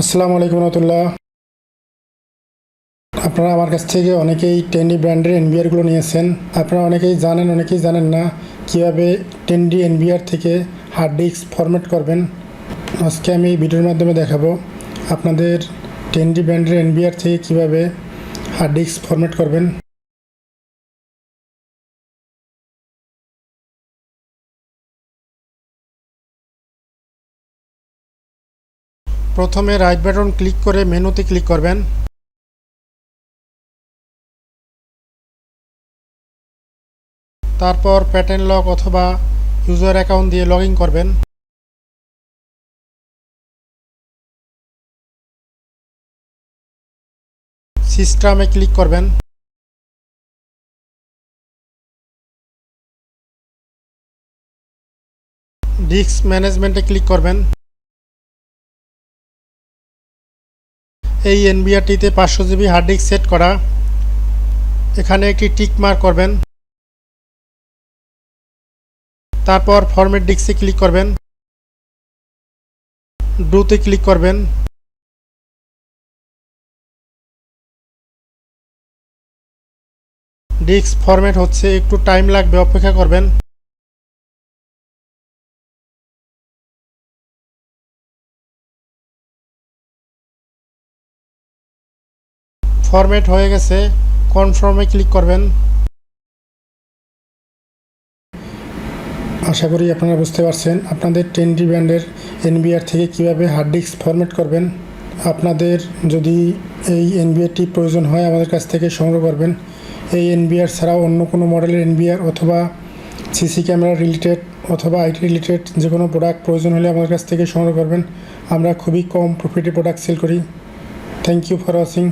আসসালামু আলাইকুম রহমতুল্লাহ। আপনারা আমার কাছ থেকে অনেকেই টেন্ডি ব্র্যান্ডের এনবিআরগুলো নিয়েছেন। আপনারা অনেকেই জানেন অনেকেই জানেন না কীভাবে টেন্ডি এনবিআর থেকে হার্ড ডিস্ক ফরম্যাট করবেন। আজকে আমি এই ভিডিওর মাধ্যমে দেখাবো আপনাদের টেন্ডি ব্র্যান্ডের এনবিআর থেকে কীভাবে হার্ড ডিস্ক ফরম্যাট করবেন। প্রথমে রাইট বাটন ক্লিক করে মেনুতে ক্লিক করবেন। তারপর প্যাটার্ন লক অথবা ইউজার অ্যাকাউন্ট দিয়ে লগ করবেন। সিস্টেমে ক্লিক করবেন। ডিস্ক ম্যানেজমেন্টে ক্লিক করবেন। এই এনবিআরটিতে পাঁচশো জিবি হার্ড ডিস্ক সেট করা। এখানে একটি টিক মার্ক করবেন। তারপর ফরম্যাট ডিস্কে ক্লিক করবেন। ডুতে ক্লিক করবেন। ডিস্ক ফরম্যাট হচ্ছে, একটু টাইম লাগবে, অপেক্ষা করবেন। ফরম্যাট হয়ে গেছে। কনফার্মে ক্লিক করবেন। আশা করি আপনারা বুঝতে পারছেন আপনাদের টেনডি ব্র্যান্ডের এনবিআর থেকে কীভাবে হার্ড ডিস্ক ফরম্যাট করবেন। আপনাদের যদি এই এনবিআরটি প্রয়োজন হয় আমাদের কাছ থেকে সংগ্রহ করবেন। এই এনবিআর ছাড়াও অন্য কোনো মডেলের এনবিআর অথবা সিসি ক্যামেরা রিলেটেড অথবা আইটি রিলেটেড যে কোনো প্রোডাক্ট প্রয়োজন হলে আমাদের কাছ থেকে সংগ্রহ করবেন। আমরা খুবই কম প্রফিটে প্রোডাক্ট সেল করি। Thank you for watching